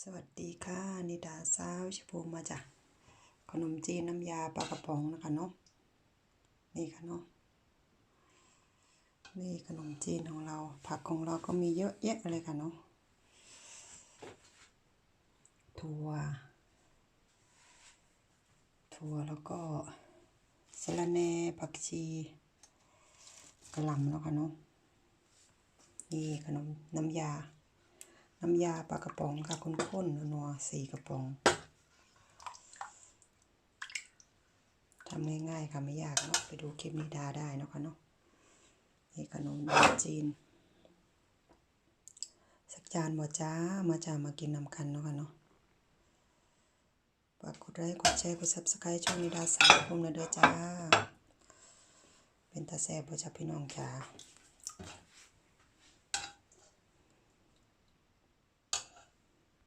สวัสดีค่ะ นิดาสาวชภูมิมาจากขนมจีนน้ำยาปลากระป๋องนะคะเนาะนี่ค่ะเนาะนี่ขนมจีนของเรา ผักของเราก็มีเยอะแยะเลยค่ะเนาะถั่วถั่วแล้วก็สะระแหน่ผักชีกระหล่ำแล้วค่ะเนาะนี่ขนมน้ำยา น้ำยาปลากระป๋องค่ะข้นๆนัวๆสี่กระป๋องทำง่ายๆค่ะไม่ยากเนาะไปดูคลิปนิดาได้เนาะค่ะเนาะนี่ขนมจีน สักจานบ่จ้ามาจ้ามากินนำกันเนาะค่ะเนาะฝากกดไลค์กดแชร์กดซับสไครต์ช่องนิดาสาวพุ่มนะเด้อจ้า เป็นตาแซ่บบ่จ้าพี่น้องจ้า